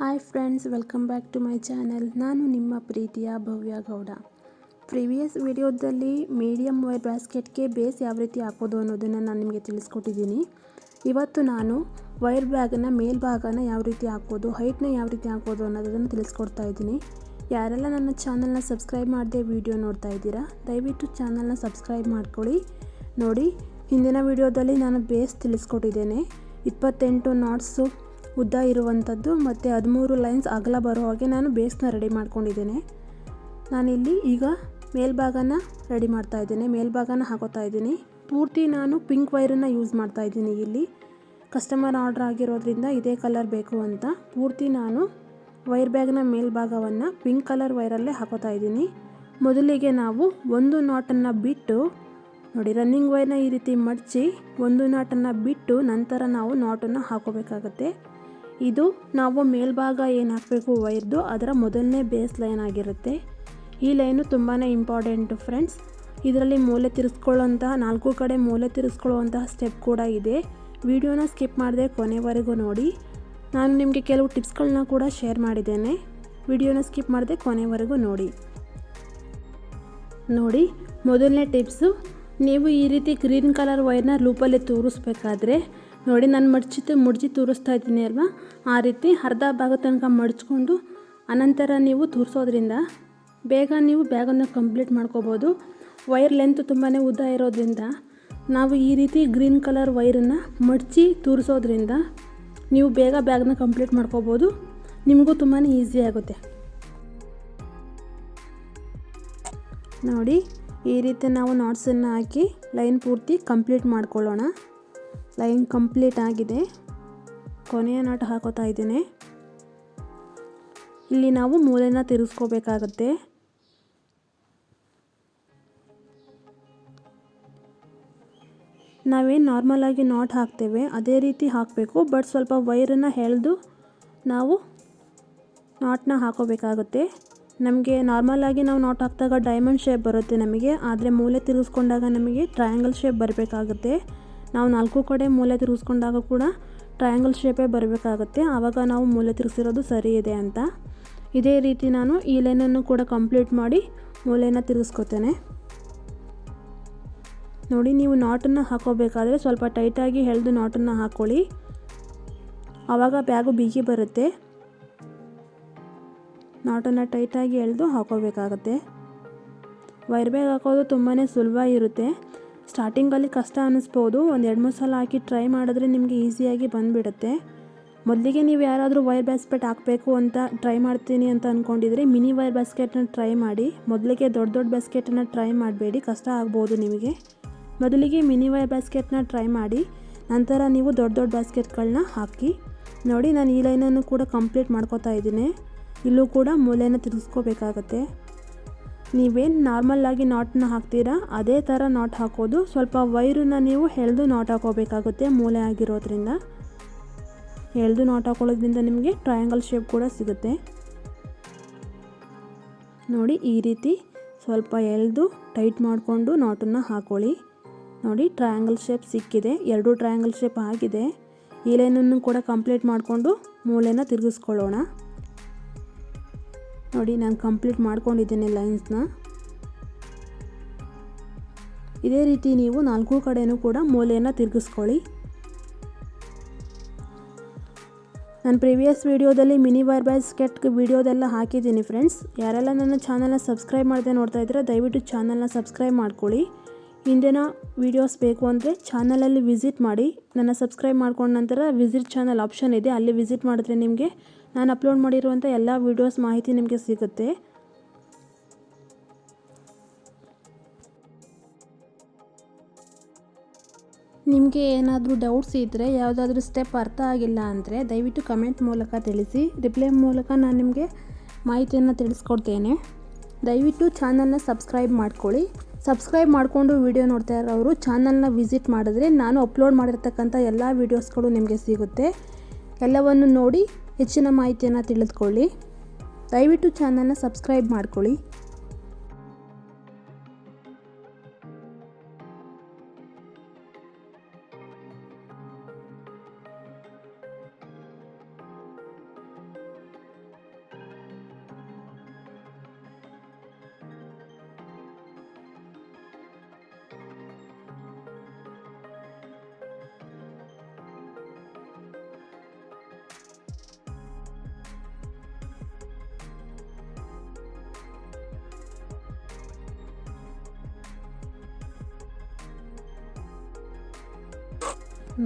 Hi friends, welcome back to my channel. ನಾನು ನಿಮ್ಮ ಪ್ರೀತಿಯ ಭವ್ಯ ಗೌಡ. ಪ್ರಿವಿಯಸ್ ವಿಡಿಯೋದಲ್ಲಿ ಮೀಡಿಯಮ್ ವೈರ್ ಬ್ಯಾಸ್ಕೆಟ್ಗೆ ಬೇಸ್ ಯಾವ ರೀತಿ ಹಾಕೋದು ಅನ್ನೋದನ್ನು ನಾನು ನಿಮಗೆ ತಿಳಿಸ್ಕೊಟ್ಟಿದ್ದೀನಿ. ಇವತ್ತು ನಾನು ವೈರ್ ಬ್ಯಾಗನ್ನ ಮೇಲ್ಭಾಗನ ಯಾವ ರೀತಿ ಹಾಕೋದು, ಹೈಟ್ನ ಯಾವ ರೀತಿ ಹಾಕೋದು ಅನ್ನೋದನ್ನು ತಿಳಿಸ್ಕೊಡ್ತಾ ಇದ್ದೀನಿ. ಯಾರೆಲ್ಲ ನನ್ನ ಚಾನಲ್ನ ಸಬ್ಸ್ಕ್ರೈಬ್ ಮಾಡದೆ ವಿಡಿಯೋ ನೋಡ್ತಾ ಇದ್ದೀರಾ, ದಯವಿಟ್ಟು ಚಾನಲ್ನ ಸಬ್ಸ್ಕ್ರೈಬ್ ಮಾಡ್ಕೊಳ್ಳಿ. ನೋಡಿ, ಹಿಂದಿನ ವಿಡಿಯೋದಲ್ಲಿ ನಾನು ಬೇಸ್ ತಿಳಿಸ್ಕೊಟ್ಟಿದ್ದೇನೆ. ಇಪ್ಪತ್ತೆಂಟು ನಾಟ್ಸು ಉದ್ದ ಇರುವಂಥದ್ದು ಮತ್ತು ಹದಿಮೂರು ಲೈನ್ಸ್ ಅಗಲ ಬರೋ ಹಾಗೆ ನಾನು ಬೇಸ್ನ ರೆಡಿ ಮಾಡ್ಕೊಂಡಿದ್ದೇನೆ. ನಾನಿಲ್ಲಿ ಈಗ ಮೇಲ್ಭಾಗನ ರೆಡಿ ಮಾಡ್ತಾ ಇದ್ದೇನೆ, ಮೇಲ್ಭಾಗನ ಹಾಕೋತಾ ಇದ್ದೀನಿ. ಪೂರ್ತಿ ನಾನು ಪಿಂಕ್ ವೈರನ್ನು ಯೂಸ್ ಮಾಡ್ತಾ ಇದ್ದೀನಿ ಇಲ್ಲಿ. ಕಸ್ಟಮರ್ ಆರ್ಡ್ರ್ ಆಗಿರೋದ್ರಿಂದ ಇದೇ ಕಲರ್ ಬೇಕು ಅಂತ ಪೂರ್ತಿ ನಾನು ವೈರ್ ಬ್ಯಾಗ್ನ ಮೇಲ್ಭಾಗವನ್ನು ಪಿಂಕ್ ಕಲರ್ ವೈರಲ್ಲೇ ಹಾಕೋತಾ ಇದ್ದೀನಿ. ಮೊದಲಿಗೆ ನಾವು ಒಂದು ನಾಟನ್ನು ಬಿಟ್ಟು, ನೋಡಿ ರನ್ನಿಂಗ್ ವೈರ್ನ ಈ ರೀತಿ ಮಡಚಿ ಒಂದು ನಾಟನ್ನು ಬಿಟ್ಟು ನಂತರ ನಾವು ನಾಟನ್ನು ಹಾಕೋಬೇಕಾಗತ್ತೆ. ಇದು ನಾವು ಮೇಲ್ಭಾಗ ಏನು ಹಾಕಬೇಕು ವೈರ್ದು, ಅದರ ಮೊದಲನೇ ಬೇಸ್ ಲೈನ್ ಆಗಿರುತ್ತೆ. ಈ ಲೈನು ತುಂಬಾ ಇಂಪಾರ್ಟೆಂಟು ಫ್ರೆಂಡ್ಸ್. ಇದರಲ್ಲಿ ಮೂಲೆ ತಿರ್ಸ್ಕೊಳ್ಳೋಂತಹ ನಾಲ್ಕು ಕಡೆ ಮೂಲೆ ತಿರ್ಸ್ಕೊಳ್ಳುವಂತಹ ಸ್ಟೆಪ್ ಕೂಡ ಇದೆ. ವಿಡಿಯೋನ ಸ್ಕಿಪ್ ಮಾಡದೆ ಕೊನೆವರೆಗೂ ನೋಡಿ. ನಾನು ನಿಮಗೆ ಕೆಲವು ಟಿಪ್ಸ್ಗಳನ್ನ ಕೂಡ ಶೇರ್ ಮಾಡಿದ್ದೇನೆ. ವಿಡಿಯೋನ ಸ್ಕಿಪ್ ಮಾಡಿದೆ ಕೊನೆವರೆಗೂ ನೋಡಿ. ನೋಡಿ, ಮೊದಲನೇ ಟಿಪ್ಸು, ನೀವು ಈ ರೀತಿ ಗ್ರೀನ್ ಕಲರ್ ವೈರ್ನ ಲೂಪಲ್ಲಿ ತೂರಿಸ್ಬೇಕಾದ್ರೆ ನೋಡಿ, ನಾನು ಮಡಚಿತ್ತು ಮುಡ್ಜಿ ತೂರಿಸ್ತಾ ಇದ್ದೀನಿ ಅಲ್ವಾ? ಆ ರೀತಿ ಅರ್ಧ ಭಾಗ ತನಕ ಮಡಚ್ಕೊಂಡು, ಅನಂತರ ನೀವು ತೂರಿಸೋದ್ರಿಂದ ಬೇಗ ನೀವು ಬ್ಯಾಗನ್ನು ಕಂಪ್ಲೀಟ್ ಮಾಡ್ಕೋಬೋದು. ವೈರ್ ಲೆಂತ್ ತುಂಬಾ ಉದ್ದ ಇರೋದ್ರಿಂದ ನಾವು ಈ ರೀತಿ ಗ್ರೀನ್ ಕಲರ್ ವೈರನ್ನು ಮಡಚಿ ತೂರಿಸೋದ್ರಿಂದ ನೀವು ಬೇಗ ಬ್ಯಾಗ್ನ ಕಂಪ್ಲೀಟ್ ಮಾಡ್ಕೋಬೋದು. ನಿಮಗೂ ತುಂಬಾ ಈಸಿ ಆಗುತ್ತೆ. ನೋಡಿ, ಈ ರೀತಿ ನಾವು ನಾಟ್ಸನ್ನು ಹಾಕಿ ಲೈನ್ ಪೂರ್ತಿ ಕಂಪ್ಲೀಟ್ ಮಾಡ್ಕೊಳ್ಳೋಣ. ಲೈನ್ ಕಂಪ್ಲೀಟ್ ಆಗಿದೆ. ಕೊನೆಯ ನಾಟ್ ಹಾಕೋತಾ ಇದ್ದೇನೆ. ಇಲ್ಲಿ ನಾವು ಮೂಲೆನ ತಿರುಗಿಸ್ಕೋಬೇಕಾಗತ್ತೆ ನಾವೇನು ನಾರ್ಮಲಾಗಿ ನಾಟ್ ಹಾಕ್ತೇವೆ, ಅದೇ ರೀತಿ ಹಾಕಬೇಕು, ಬಟ್ ಸ್ವಲ್ಪ ವೈರನ್ನು ಎಳೆದು ನಾವು ನಾಟ್ನ ಹಾಕೋಬೇಕಾಗುತ್ತೆ. ನಮಗೆ ನಾರ್ಮಲಾಗಿ ನಾವು ನಾಟ್ ಹಾಕಿದಾಗ ಡೈಮಂಡ್ ಶೇಪ್ ಬರುತ್ತೆ ನಮಗೆ, ಆದರೆ ಮೂಲೆ ತಿರುಗಿಸ್ಕೊಂಡಾಗ ನಮಗೆ ಟ್ರಯಾಂಗಲ್ ಶೇಪ್ ಬರಬೇಕಾಗುತ್ತೆ. ನಾವು ನಾಲ್ಕು ಕಡೆ ಮೂಲೆ ತಿರುಗಿಸ್ಕೊಂಡಾಗ ಕೂಡ ಟ್ರಯಾಂಗಲ್ ಶೇಪೇ ಬರಬೇಕಾಗುತ್ತೆ. ಆವಾಗ ನಾವು ಮೂಲೆ ತಿರುಗಿಸಿರೋದು ಸರಿ ಇದೆ ಅಂತ. ಇದೇ ರೀತಿ ನಾನು ಈ ಲೈನನ್ನು ಕೂಡ ಕಂಪ್ಲೀಟ್ ಮಾಡಿ ಮೂಲೆಯನ್ನು ತಿರುಗಿಸ್ಕೊತೇನೆ. ನೋಡಿ, ನೀವು ನಾಟನ್ನು ಹಾಕೋಬೇಕಾದ್ರೆ ಸ್ವಲ್ಪ ಟೈಟಾಗಿ ಎಳೆದು ನಾಟನ್ನು ಹಾಕ್ಕೊಳ್ಳಿ ಆವಾಗ ಬ್ಯಾಗು ಬಿಗಿ ಬರುತ್ತೆ. ನಾಟನ್ನು ಟೈಟಾಗಿ ಎಳೆದು ಹಾಕೋಬೇಕಾಗತ್ತೆ. ವೈರ್ ಬ್ಯಾಗ್ ಹಾಕೋದು ತುಂಬಾ ಸುಲಭ ಇರುತ್ತೆ. ಸ್ಟಾರ್ಟಿಂಗಲ್ಲಿ ಕಷ್ಟ ಅನ್ನಿಸ್ಬೋದು. ಒಂದು ಎರಡು ಮೂರು ಸಲ ಹಾಕಿ ಟ್ರೈ ಮಾಡಿದ್ರೆ ನಿಮಗೆ ಈಸಿಯಾಗಿ ಬಂದುಬಿಡುತ್ತೆ. ಮೊದಲಿಗೆ ನೀವು ಯಾರಾದರೂ ವೈರ್ ಬ್ಯಾಸ್ಕೆಟ್ ಹಾಕಬೇಕು ಅಂತ ಟ್ರೈ ಮಾಡ್ತೀನಿ ಅಂತ ಅಂದ್ಕೊಂಡಿದ್ರೆ ಮಿನಿ ವೈರ್ ಬ್ಯಾಸ್ಕೆಟ್ನ ಟ್ರೈ ಮಾಡಿ. ಮೊದಲಿಗೆ ದೊಡ್ಡ ದೊಡ್ಡ ಬ್ಯಾಸ್ಕೆಟನ್ನು ಟ್ರೈ ಮಾಡಬೇಡಿ. ಕಷ್ಟ ಆಗ್ಬೋದು ನಿಮಗೆ. ಮೊದಲಿಗೆ ಮಿನಿ ವೈರ್ ಬ್ಯಾಸ್ಕೆಟ್ನ ಟ್ರೈ ಮಾಡಿ. ನಂತರ ನೀವು ದೊಡ್ಡ ದೊಡ್ಡ ಬ್ಯಾಸ್ಕೆಟ್ಗಳನ್ನ ಹಾಕಿ. ನೋಡಿ ನಾನು ಈ ಲೈನನ್ನು ಕೂಡ ಕಂಪ್ಲೀಟ್ ಮಾಡ್ಕೋತಾ ಇದ್ದೀನಿ. ಇಲ್ಲೂ ಕೂಡ ಮೂಲೆಯನ್ನು ತಿರುಗಿಸ್ಕೋಬೇಕಾಗತ್ತೆ. ನೀವೇನು ನಾರ್ಮಲ್ಲಾಗಿ ನಾಟನ್ನ ಹಾಕ್ತೀರಾ, ಅದೇ ಥರ ನಾಟ್ ಹಾಕೋದು. ಸ್ವಲ್ಪ ವೈರನ್ನ ನೀವು ಎಳೆದು ನಾಟ್ ಹಾಕೋಬೇಕಾಗುತ್ತೆ ಮೂಲೆ ಆಗಿರೋದ್ರಿಂದ. ಎಳೆದು ನಾಟ್ ಹಾಕೊಳ್ಳೋದ್ರಿಂದ ನಿಮಗೆ ಟ್ರಯಾಂಗಲ್ ಶೇಪ್ ಕೂಡ ಸಿಗುತ್ತೆ. ನೋಡಿ, ಈ ರೀತಿ ಸ್ವಲ್ಪ ಎಳೆದು ಟೈಟ್ ಮಾಡಿಕೊಂಡು ನಾಟನ್ನು ಹಾಕೊಳ್ಳಿ. ನೋಡಿ ಟ್ರಯಾಂಗಲ್ ಶೇಪ್ ಸಿಕ್ಕಿದೆ. ಎರಡು ಟ್ರಯಾಂಗಲ್ ಶೇಪ್ ಆಗಿದೆ. ಈ ಲೈನನ್ನು ಕೂಡ ಕಂಪ್ಲೀಟ್ ಮಾಡಿಕೊಂಡು ಮೂಲೆನ ತಿರುಗಿಸ್ಕೊಳ್ಳೋಣ. ನೋಡಿ, ನಾನು ಕಂಪ್ಲೀಟ್ ಮಾಡ್ಕೊಂಡಿದ್ದೇನೆ ಲೈನ್ಸ್ನ ಇದೇ ರೀತಿ ನೀವು ನಾಲ್ಕು ಕಡೆಯೂ ಕೂಡ ಮೂಲೆಯನ್ನು ತಿರುಗಿಸ್ಕೊಳ್ಳಿ. ನಾನು ಪ್ರೀವಿಯಸ್ ವೀಡಿಯೋದಲ್ಲಿ ಮಿನಿ ವೈರ್ ಬ್ಯಾಸ್ಕೆಟ್ ವೀಡಿಯೋದೆಲ್ಲ ಹಾಕಿದ್ದೀನಿ ಫ್ರೆಂಡ್ಸ್ ಯಾರೆಲ್ಲ ನನ್ನ ಚಾನಲ್ನ ಸಬ್ಸ್ಕ್ರೈಬ್ ಮಾಡದೆ ನೋಡ್ತಾ ಇದ್ದೀರಾ, ದಯವಿಟ್ಟು ಚಾನಲ್ನ ಸಬ್ಸ್ಕ್ರೈಬ್ ಮಾಡ್ಕೊಳ್ಳಿ. ಹಿಂದಿನ ವೀಡಿಯೋಸ್ ಬೇಕು ಅಂದರೆ ಚಾನಲಲ್ಲಿ ವಿಸಿಟ್ ಮಾಡಿ. ನನ್ನ ಸಬ್ಸ್ಕ್ರೈಬ್ ಮಾಡ್ಕೊಂಡ ನಂತರ ವಿಸಿಟ್ ಚಾನಲ್ ಆಪ್ಷನ್ ಇದೆ, ಅಲ್ಲಿ ವಿಸಿಟ್ ಮಾಡಿದ್ರೆ ನಿಮಗೆ ನಾನು ಅಪ್ಲೋಡ್ ಮಾಡಿರುವಂಥ ಎಲ್ಲ ವೀಡಿಯೋಸ್ ಮಾಹಿತಿ ನಿಮಗೆ ಸಿಗುತ್ತೆ. ನಿಮಗೆ ಏನಾದರೂ ಡೌಟ್ಸ್ ಇದ್ದರೆ ಯಾವುದಾದ್ರೂ ಸ್ಟೆಪ್ ಅರ್ಥ ಆಗಿಲ್ಲ ಅಂದರೆ ದಯವಿಟ್ಟು ಕಮೆಂಟ್ ಮೂಲಕ ತಿಳಿಸಿ. ರಿಪ್ಲೈ ಮೂಲಕ ನಾನು ನಿಮಗೆ ಮಾಹಿತಿಯನ್ನು ತಿಳಿಸ್ಕೊಡ್ತೇನೆ. ದಯವಿಟ್ಟು ಚಾನಲ್ನ ಸಬ್ಸ್ಕ್ರೈಬ್ ಮಾಡ್ಕೊಳ್ಳಿ. ಸಬ್ಸ್ಕ್ರೈಬ್ ಮಾಡಿಕೊಂಡು ವಿಡಿಯೋ ನೋಡ್ತಾ ಇರೋರು ಚಾನಲ್ನ ವಿಸಿಟ್ ಮಾಡಿದ್ರೆ ನಾನು ಅಪ್ಲೋಡ್ ಮಾಡಿರ್ತಕ್ಕಂಥ ಎಲ್ಲ ವೀಡಿಯೋಸ್ಗಳು ನಿಮಗೆ ಸಿಗುತ್ತೆ. ಎಲ್ಲವನ್ನು ನೋಡಿ ಹೆಚ್ಚಿನ ಮಾಹಿತಿಯನ್ನು ತಿಳಿದುಕೊಳ್ಳಿ. ದಯವಿಟ್ಟು ಚಾನಲ್ನ ಸಬ್ಸ್ಕ್ರೈಬ್ ಮಾಡ್ಕೊಳ್ಳಿ.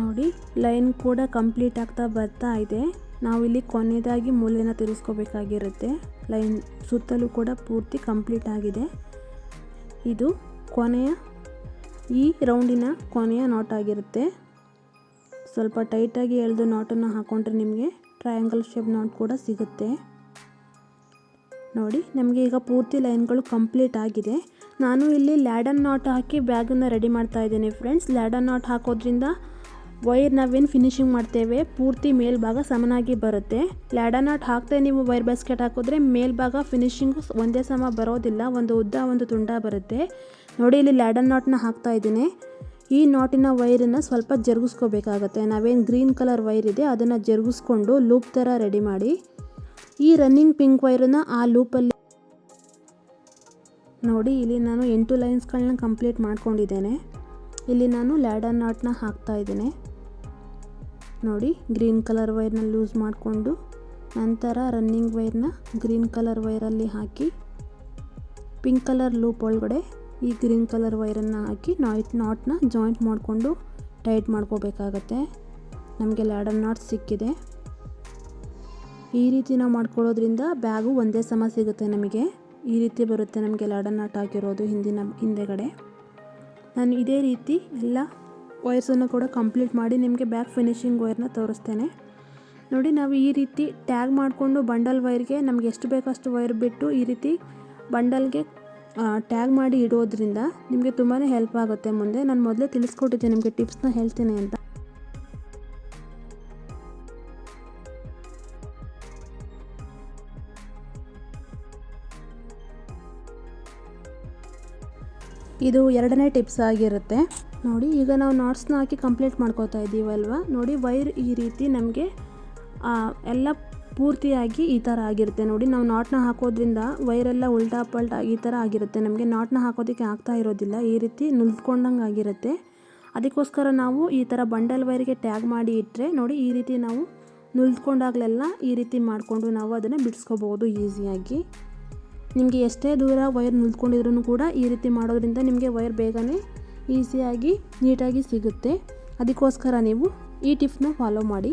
ನೋಡಿ, ಲೈನ್ ಕೂಡ ಕಂಪ್ಲೀಟ್ ಆಗ್ತಾ ಬರ್ತಾ ಇದೆ. ನಾವು ಇಲ್ಲಿ ಕೊನೆಯದಾಗಿ ಮೂಲೆನ ತಿರುಗಿಸ್ಕೋಬೇಕಾಗಿರುತ್ತೆ ಲೈನ್ ಸುತ್ತಲೂ ಕೂಡ ಪೂರ್ತಿ ಕಂಪ್ಲೀಟ್ ಆಗಿದೆ. ಇದು ಕೊನೆಯ, ಈ ರೌಂಡಿನ ಕೊನೆಯ ನಾಟ್ ಆಗಿರುತ್ತೆ. ಸ್ವಲ್ಪ ಟೈಟಾಗಿ ಎಳೆದು ನಾಟನ್ನು ಹಾಕ್ಕೊಂಡ್ರೆ ನಿಮಗೆ ಟ್ರಯಾಂಗಲ್ ಶೇಪ್ ನಾಟ್ ಕೂಡ ಸಿಗುತ್ತೆ. ನೋಡಿ, ನಮಗೆ ಈಗ ಪೂರ್ತಿ ಲೈನ್ಗಳು ಕಂಪ್ಲೀಟ್ ಆಗಿದೆ. ನಾನು ಇಲ್ಲಿ ಲ್ಯಾಡನ್ ನಾಟ್ ಹಾಕಿ ಬ್ಯಾಗನ್ನು ರೆಡಿ ಮಾಡ್ತಾ ಇದ್ದೀನಿ ಫ್ರೆಂಡ್ಸ್ ಲ್ಯಾಡನ್ ನಾಟ್ ಹಾಕೋದ್ರಿಂದ ವೈರ್ ನಾವೇನು ಫಿನಿಶಿಂಗ್ ಮಾಡ್ತೇವೆ, ಪೂರ್ತಿ ಮೇಲ್ಭಾಗ ಸಮನಾಗಿ ಬರುತ್ತೆ. ಲ್ಯಾಡರ್ ನಾಟ್ ಹಾಕ್ತಾ ನೀವು ವೈರ್ ಬಾಸ್ಕೆಟ್ ಹಾಕಿದ್ರೆ ಮೇಲ್ಭಾಗ ಫಿನಿಶಿಂಗು ಒಂದೇ ಸಮ ಬರೋದಿಲ್ಲ, ಒಂದು ಉದ್ದ, ಒಂದು ತುಂಡ ಬರುತ್ತೆ. ನೋಡಿ ಇಲ್ಲಿ ಲ್ಯಾಡನ್ ನಾಟ್ನ ಹಾಕ್ತಾ ಇದ್ದೀನಿ. ಈ ನಾಟಿನ ವೈರನ್ನು ಸ್ವಲ್ಪ ಜರುಗಿಸ್ಕೋಬೇಕಾಗತ್ತೆ. ನಾವೇನು ಗ್ರೀನ್ ಕಲರ್ ವೈರ್ ಇದೆ, ಅದನ್ನು ಜರುಗಿಸ್ಕೊಂಡು ಲೂಪ್ ಥರ ರೆಡಿ ಮಾಡಿ. ಈ ರನ್ನಿಂಗ್ ಪಿಂಕ್ ವೈರನ್ನು ಆ ಲೂಪಲ್ಲಿ ನೋಡಿ, ಇಲ್ಲಿ ನಾನು ಎಂಟು ಲೈನ್ಸ್ಗಳನ್ನ ಕಂಪ್ಲೀಟ್ ಮಾಡ್ಕೊಂಡಿದ್ದೇನೆ. ಇಲ್ಲಿ ನಾನು ಲ್ಯಾಡರ್ ನಾಟ್ನ ಹಾಕ್ತಾ ಇದ್ದೇನೆ. ನೋಡಿ, ಗ್ರೀನ್ ಕಲರ್ ವೈರ್ನ ಲೂಸ್ ಮಾಡಿಕೊಂಡು ನಂತರ ರನ್ನಿಂಗ್ ವೈರ್ನ ಗ್ರೀನ್ ಕಲರ್ ವೈರಲ್ಲಿ ಹಾಕಿ, ಪಿಂಕ್ ಕಲರ್ ಲೂಪ್ ಒಳಗಡೆ ಈ ಗ್ರೀನ್ ಕಲರ್ ವೈರನ್ನು ಹಾಕಿ ನಾಯ್ಟ್ ನಾಟ್ನ ಜಾಯಿಂಟ್ ಮಾಡಿಕೊಂಡು ಟೈಟ್ ಮಾಡ್ಕೋಬೇಕಾಗತ್ತೆ. ನಮಗೆ ಲ್ಯಾಡರ್ ನಾಟ್ ಸಿಕ್ಕಿದೆ. ಈ ರೀತಿ ನಾವು ಮಾಡ್ಕೊಳ್ಳೋದ್ರಿಂದ ಬ್ಯಾಗು ಒಂದೇ ಸಮ ಸಿಗುತ್ತೆ ನಮಗೆ. ಈ ರೀತಿ ಬರುತ್ತೆ ನಮಗೆ ಲ್ಯಾಡರ್ ನಾಟ್ ಹಾಕಿರೋದು ಹಿಂದಿನ ಹಿಂದೆಗಡೆ. ನಾನು ಇದೇ ರೀತಿ ಎಲ್ಲ ವೈರ್ಸನ್ನು ಕೂಡ ಕಂಪ್ಲೀಟ್ ಮಾಡಿ ನಿಮಗೆ ಬ್ಯಾಕ್ ಫಿನಿಶಿಂಗ್ ವೈರ್ನ ತೋರಿಸ್ತೇನೆ. ನೋಡಿ, ನಾವು ಈ ರೀತಿ ಟ್ಯಾಗ್ ಮಾಡಿಕೊಂಡು ಬಂಡಲ್ ವೈರ್ಗೆ ನಮಗೆ ಎಷ್ಟು ಬೇಕಷ್ಟು ವೈರ್ ಬಿಟ್ಟು ಈ ರೀತಿ ಬಂಡಲ್ಗೆ ಟ್ಯಾಗ್ ಮಾಡಿ ಇಡೋದ್ರಿಂದ ನಿಮಗೆ ತುಂಬಾ ಹೆಲ್ಪ್ ಆಗುತ್ತೆ. ಮುಂದೆ ನಾನು ಮೊದಲೇ ತಿಳಿಸ್ಕೊಟ್ಟಿದ್ದೆ, ನಿಮಗೆ ಟಿಪ್ಸ್ನ ಹೇಳ್ತೀನಿ ಅಂತ. ಇದು ಎರಡನೇ ಟಿಪ್ಸ್ ಆಗಿರುತ್ತೆ. ನೋಡಿ, ಈಗ ನಾವು ನಾಟ್ಸ್ನ ಹಾಕಿ ಕಂಪ್ಲೀಟ್ ಮಾಡ್ಕೋತಾ ಇದ್ದೀವಲ್ವ ನೋಡಿ ವೈರ್ ಈ ರೀತಿ ನಮಗೆ ಎಲ್ಲ ಪೂರ್ತಿಯಾಗಿ ಈ ಥರ ಆಗಿರುತ್ತೆ. ನೋಡಿ, ನಾವು ನಾಟ್ನ ಹಾಕೋದ್ರಿಂದ ವೈರೆಲ್ಲ ಉಲ್ಟಾ ಪಲ್ಟಾ ಈ ಥರ ಆಗಿರುತ್ತೆ. ನಮಗೆ ನಾಟ್ನ ಹಾಕೋದಕ್ಕೆ ಆಗ್ತಾ ಇರೋದಿಲ್ಲ. ಈ ರೀತಿ ನುಲ್ತ್ಕೊಂಡಂಗೆ ಆಗಿರುತ್ತೆ. ಅದಕ್ಕೋಸ್ಕರ ನಾವು ಈ ಥರ ಬಂಡಲ್ ವೈರಿಗೆ ಟ್ಯಾಗ್ ಮಾಡಿ ಇಟ್ಟರೆ ನೋಡಿ, ಈ ರೀತಿ ನಾವು ನುಲ್ತ್ಕೊಂಡಾಗಲೆಲ್ಲ ಈ ರೀತಿ ಮಾಡಿಕೊಂಡು ನಾವು ಅದನ್ನು ಬಿಡಿಸ್ಕೋಬೋದು ಈಸಿಯಾಗಿ ನಿಮಗೆ ಎಷ್ಟೇ ದೂರ ವೈರ್ ನಿಲ್ತ್ಕೊಂಡಿದ್ರೂ ಕೂಡ ಈ ರೀತಿ ಮಾಡೋದ್ರಿಂದ ನಿಮಗೆ ವೈರ್ ಬೇಗನೆ ಈಸಿಯಾಗಿ ನೀಟಾಗಿ ಸಿಗುತ್ತೆ. ಅದಕ್ಕೋಸ್ಕರ ನೀವು ಈ ಟಿಪ್ಸ್ನ ಫಾಲೋ ಮಾಡಿ.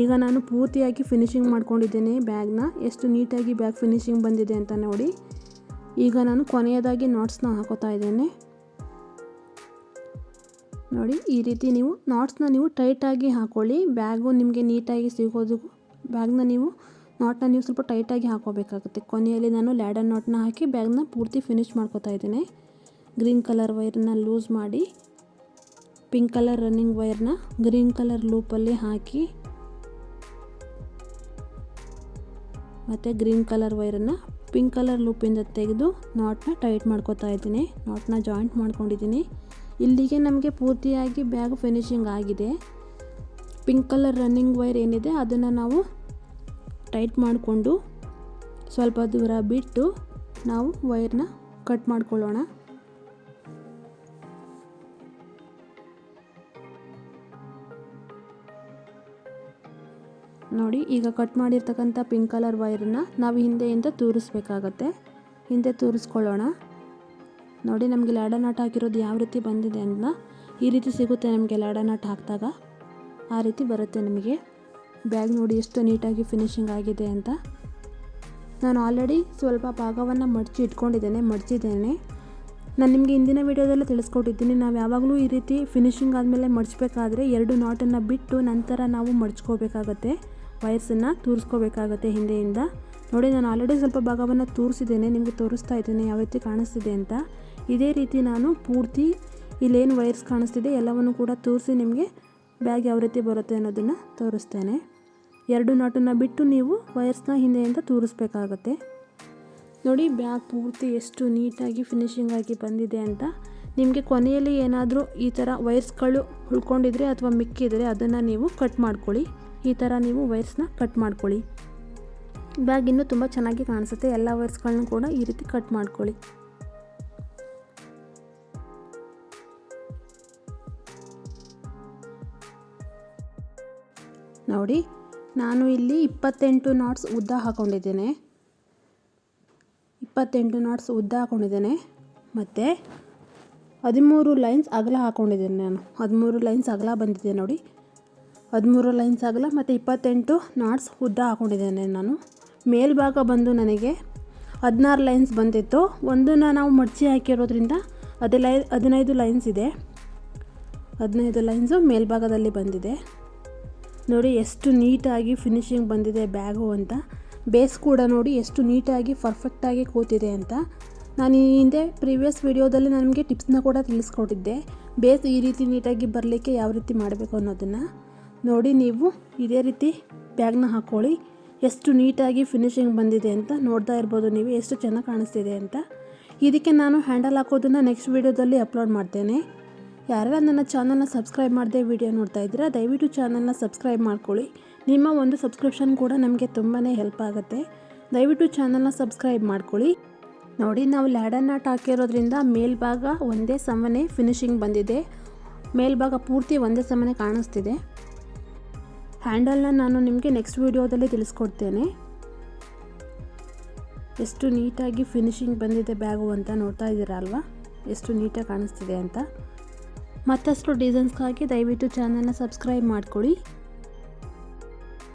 ಈಗ ನಾನು ಪೂರ್ತಿಯಾಗಿ ಫಿನಿಶಿಂಗ್ ಮಾಡ್ಕೊಂಡಿದ್ದೇನೆ ಬ್ಯಾಗ್ನ. ಎಷ್ಟು ನೀಟಾಗಿ ಬ್ಯಾಗ್ ಫಿನಿಶಿಂಗ್ ಬಂದಿದೆ ಅಂತ ನೋಡಿ. ಈಗ ನಾನು ಕೊನೆಯದಾಗಿ ನಾಟ್ಸ್ನ ಹಾಕೋತಾ ಇದ್ದೇನೆ. ನೋಡಿ, ಈ ರೀತಿ ನೀವು ನಾಟ್ಸ್ನ ನೀವು ಟೈಟಾಗಿ ಹಾಕೊಳ್ಳಿ. ಬ್ಯಾಗು ನಿಮಗೆ ನೀಟಾಗಿ ಸಿಗೋದು ಬ್ಯಾಗ್ನ ನೀವು ನಾಟ್ನ ನೀವು ಸ್ವಲ್ಪ ಟೈಟಾಗಿ ಹಾಕೋಬೇಕಾಗುತ್ತೆ ಕೊನೆಯಲ್ಲಿ ನಾನು ಲ್ಯಾಡರ್ ನಾಟ್ನ ಹಾಕಿ ಬ್ಯಾಗ್ನ ಪೂರ್ತಿ ಫಿನಿಶ್ ಮಾಡ್ಕೋತಾ ಇದ್ದೀನಿ. ಗ್ರೀನ್ ಕಲರ್ ವೈರ್ನ ಲೂಸ್ ಮಾಡಿ ಪಿಂಕ್ ಕಲರ್ ರನ್ನಿಂಗ್ ವೈರ್ನ ಗ್ರೀನ್ ಕಲರ್ ಲೂಪಲ್ಲಿ ಹಾಕಿ, ಮತ್ತು ಗ್ರೀನ್ ಕಲರ್ ವೈರನ್ನು ಪಿಂಕ್ ಕಲರ್ ಲೂಪಿಂದ ತೆಗೆದು ನಾಟ್ನ ಟೈಟ್ ಮಾಡ್ಕೋತಾ ಇದ್ದೀನಿ. ನಾಟ್ನ ಜಾಯಿಂಟ್ ಮಾಡ್ಕೊಂಡಿದ್ದೀನಿ. ಇಲ್ಲಿಗೆ ನಮಗೆ ಪೂರ್ತಿಯಾಗಿ ಬ್ಯಾಗ್ ಫಿನಿಶಿಂಗ್ ಆಗಿದೆ. ಪಿಂಕ್ ಕಲರ್ ರನ್ನಿಂಗ್ ವೈರ್ ಏನಿದೆ, ಅದನ್ನು ನಾವು ಟೈಟ್ ಮಾಡಿಕೊಂಡು ಸ್ವಲ್ಪ ದೂರ ಬಿಟ್ಟು ನಾವು ವೈರ್ನ ಕಟ್ ಮಾಡ್ಕೊಳ್ಳೋಣ. ನೋಡಿ, ಈಗ ಕಟ್ ಮಾಡಿರ್ತಕ್ಕಂಥ ಪಿಂಕ್ ಕಲರ್ ವೈರನ್ನ ನಾವು ಹಿಂದೆಯಿಂದ ತೂರಿಸ್ಬೇಕಾಗತ್ತೆ. ಹಿಂದೆ ತೂರಿಸ್ಕೊಳ್ಳೋಣ. ನೋಡಿ, ನಮಗೆ ಲ್ಯಾಡರ್ ನಾಟ್ ಹಾಕಿರೋದು ಯಾವ ರೀತಿ ಬಂದಿದೆ ಅಂತ ಈ ರೀತಿ ಸಿಗುತ್ತೆ ನಮಗೆ ಲ್ಯಾಡರ್ ನಾಟ್ ಹಾಕಿದಾಗ. ಆ ರೀತಿ ಬರುತ್ತೆ ನಮಗೆ. ಬ್ಯಾಗ್ ನೋಡಿ ಎಷ್ಟು ನೀಟಾಗಿ ಫಿನಿಶಿಂಗ್ ಆಗಿದೆ ಅಂತ. ನಾನು ಆಲ್ರೆಡಿ ಸ್ವಲ್ಪ ಭಾಗವನ್ನು ಮಡಚಿ ಇಟ್ಕೊಂಡಿದ್ದೇನೆ, ಮಡಚಿದ್ದೇನೆ. ನಾನು ನಿಮಗೆ ಹಿಂದಿನ ವೀಡಿಯೋದಲ್ಲೇ ತಿಳಿಸ್ಕೊಟ್ಟಿದ್ದೀನಿ, ನಾವು ಯಾವಾಗಲೂ ಈ ರೀತಿ ಫಿನಿಶಿಂಗ್ ಆದಮೇಲೆ ಮಡಚಬೇಕಾದ್ರೆ ಎರಡು ನಾಟನ್ನು ಬಿಟ್ಟು ನಂತರ ನಾವು ಮಡಚ್ಕೋಬೇಕಾಗತ್ತೆ, ವೈರ್ಸನ್ನು ತೂರಿಸ್ಕೋಬೇಕಾಗತ್ತೆ ಹಿಂದೆಯಿಂದ. ನೋಡಿ, ನಾನು ಆಲ್ರೆಡಿ ಸ್ವಲ್ಪ ಭಾಗವನ್ನು ತೋರಿಸಿದ್ದೇನೆ, ನಿಮಗೆ ತೋರಿಸ್ತಾ ಇದ್ದೇನೆ, ಯಾವ ರೀತಿ ಕಾಣಿಸ್ತಿದೆ ಅಂತ. ಇದೇ ರೀತಿ ನಾನು ಪೂರ್ತಿ ಇಲ್ಲೇನು ವೈರ್ಸ್ ಕಾಣಿಸ್ತಿದೆ, ಎಲ್ಲವನ್ನು ಕೂಡ ತೋರಿಸಿ ನಿಮಗೆ ಬ್ಯಾಗ್ ಯಾವ ರೀತಿ ಬರುತ್ತೆ ಅನ್ನೋದನ್ನು ತೋರಿಸ್ತೇನೆ. ಎರಡು ನಾಟನ್ನು ಬಿಟ್ಟು ನೀವು ವೈರ್ಸ್ನ ಹಿಂದೆಯಿಂದ ತೂರಿಸ್ಬೇಕಾಗತ್ತೆ. ನೋಡಿ, ಬ್ಯಾಗ್ ಪೂರ್ತಿ ಎಷ್ಟು ನೀಟಾಗಿ ಫಿನಿಶಿಂಗ್ ಆಗಿ ಬಂದಿದೆ ಅಂತ. ನಿಮಗೆ ಕೊನೆಯಲ್ಲಿ ಏನಾದರೂ ಈ ಥರ ವೈರ್ಸ್ಗಳು ಉಳ್ಕೊಂಡಿದ್ರೆ ಅಥವಾ ಮಿಕ್ಕಿದರೆ ಅದನ್ನು ನೀವು ಕಟ್ ಮಾಡ್ಕೊಳ್ಳಿ. ಈ ಥರ ನೀವು ವೈರ್ಸ್ನ ಕಟ್ ಮಾಡ್ಕೊಳ್ಳಿ. ಬ್ಯಾಗ್ ಇನ್ನೂ ತುಂಬ ಚೆನ್ನಾಗಿ ಕಾಣಿಸುತ್ತೆ. ಎಲ್ಲ ವೈರ್ಸ್ಗಳನ್ನೂ ಕೂಡ ಈ ರೀತಿ ಕಟ್ ಮಾಡ್ಕೊಳ್ಳಿ. ನೋಡಿ, ನಾನು ಇಲ್ಲಿ ಇಪ್ಪತ್ತೆಂಟು ನಾಟ್ಸ್ ಉದ್ದ ಹಾಕ್ಕೊಂಡಿದ್ದೇನೆ ಇಪ್ಪತ್ತೆಂಟು ನಾಟ್ಸ್ ಉದ್ದ ಹಾಕ್ಕೊಂಡಿದ್ದೇನೆ ಮತ್ತು ಹದಿಮೂರು ಲೈನ್ಸ್ ಅಗಲ ಹಾಕ್ಕೊಂಡಿದ್ದೇನೆ ನಾನು. ಹದಿಮೂರು ಲೈನ್ಸ್ ಅಗಲ ಬಂದಿದೆ ನೋಡಿ. ಹದಿಮೂರು ಲೈನ್ಸ್ ಅಗಲ ಮತ್ತು ಇಪ್ಪತ್ತೆಂಟು ನಾಟ್ಸ್ ಉದ್ದ ಹಾಕ್ಕೊಂಡಿದ್ದೇನೆ ನಾನು. ಮೇಲ್ಭಾಗ ಬಂದು ನನಗೆ ಹದಿನಾರು ಲೈನ್ಸ್ ಬಂದಿತ್ತು. ಒಂದನ್ನು ನಾವು ಮಡಚಿ ಹಾಕಿರೋದ್ರಿಂದ ಲೈ ಹದಿನೈದು ಲೈನ್ಸ್ ಇದೆ. ಹದಿನೈದು ಲೈನ್ಸು ಮೇಲ್ಭಾಗದಲ್ಲಿ ಬಂದಿದೆ. ನೋಡಿ ಎಷ್ಟು ನೀಟಾಗಿ ಫಿನಿಶಿಂಗ್ ಬಂದಿದೆ ಬ್ಯಾಗು ಅಂತ. ಬೇಸ್ ಕೂಡ ನೋಡಿ ಎಷ್ಟು ನೀಟಾಗಿ ಪರ್ಫೆಕ್ಟಾಗಿ ಕೂತಿದೆ ಅಂತ. ನಾನು ಈ ಹಿಂದೆ ಪ್ರೀವಿಯಸ್ ವಿಡಿಯೋದಲ್ಲಿ ನನಗೆ ಟಿಪ್ಸ್ನ ಕೂಡ ತಿಳಿಸ್ಕೊಟ್ಟಿದ್ದೆ. ಬೇಸ್ ಈ ರೀತಿ ನೀಟಾಗಿ ಬರಲಿಕ್ಕೆ ಯಾವ ರೀತಿ ಮಾಡಬೇಕು ಅನ್ನೋದನ್ನು. ನೋಡಿ ನೀವು ಇದೇ ರೀತಿ ಬ್ಯಾಗ್ನ ಹಾಕ್ಕೊಳ್ಳಿ ಎಷ್ಟು ನೀಟಾಗಿ ಫಿನಿಶಿಂಗ್ ಬಂದಿದೆ ಅಂತ ನೋಡ್ತಾ ಇರ್ಬೋದು ನೀವು, ಎಷ್ಟು ಚೆನ್ನಾಗಿ ಕಾಣಿಸ್ತಿದೆ ಅಂತ. ಇದಕ್ಕೆ ನಾನು ಹ್ಯಾಂಡಲ್ ಹಾಕೋದನ್ನು ನೆಕ್ಸ್ಟ್ ವೀಡಿಯೋದಲ್ಲಿ ಅಪ್ಲೋಡ್ ಮಾಡ್ತೇನೆ. ಯಾರೆಲ್ಲ ನನ್ನ ಚಾನಲ್ನ ಸಬ್ಸ್ಕ್ರೈಬ್ ಮಾಡದೆ ವಿಡಿಯೋ ನೋಡ್ತಾ ಇದ್ದೀರಾ, ದಯವಿಟ್ಟು ಚಾನಲ್ನ ಸಬ್ಸ್ಕ್ರೈಬ್ ಮಾಡ್ಕೊಳ್ಳಿ. ನಿಮ್ಮ ಒಂದು ಸಬ್ಸ್ಕ್ರಿಪ್ಷನ್ ಕೂಡ ನಮಗೆ ತುಂಬಾ ಹೆಲ್ಪ್ ಆಗುತ್ತೆ. ದಯವಿಟ್ಟು ಚಾನಲ್ನ ಸಬ್ಸ್ಕ್ರೈಬ್ ಮಾಡ್ಕೊಳ್ಳಿ. ನೋಡಿ, ನಾವು ಲ್ಯಾಡನ್ನ ಹಾಕಿರೋದ್ರಿಂದ ಮೇಲ್ಭಾಗ ಒಂದೇ ಸಮನೆ ಫಿನಿಶಿಂಗ್ ಬಂದಿದೆ. ಮೇಲ್ಭಾಗ ಪೂರ್ತಿ ಒಂದೇ ಸಮನೆ ಕಾಣಿಸ್ತಿದೆ. ಹ್ಯಾಂಡಲ್ನ ನಾನು ನಿಮಗೆ ನೆಕ್ಸ್ಟ್ ವೀಡಿಯೋದಲ್ಲಿ ತಿಳಿಸ್ಕೊಡ್ತೇನೆ. ಎಷ್ಟು ನೀಟಾಗಿ ಫಿನಿಶಿಂಗ್ ಬಂದಿದೆ ಬ್ಯಾಗು ಅಂತ ನೋಡ್ತಾ ಇದ್ದೀರಾ ಅಲ್ವಾ? ಎಷ್ಟು ನೀಟಾಗಿ ಕಾಣಿಸ್ತಿದೆ ಅಂತ. ಮತ್ತಷ್ಟು ಡಿಸೈನ್ಸ್ಗಾಗಿ ದಯವಿಟ್ಟು ಚಾನಲ್ನ ಸಬ್ಸ್ಕ್ರೈಬ್ ಮಾಡ್ಕೊಳ್ಳಿ.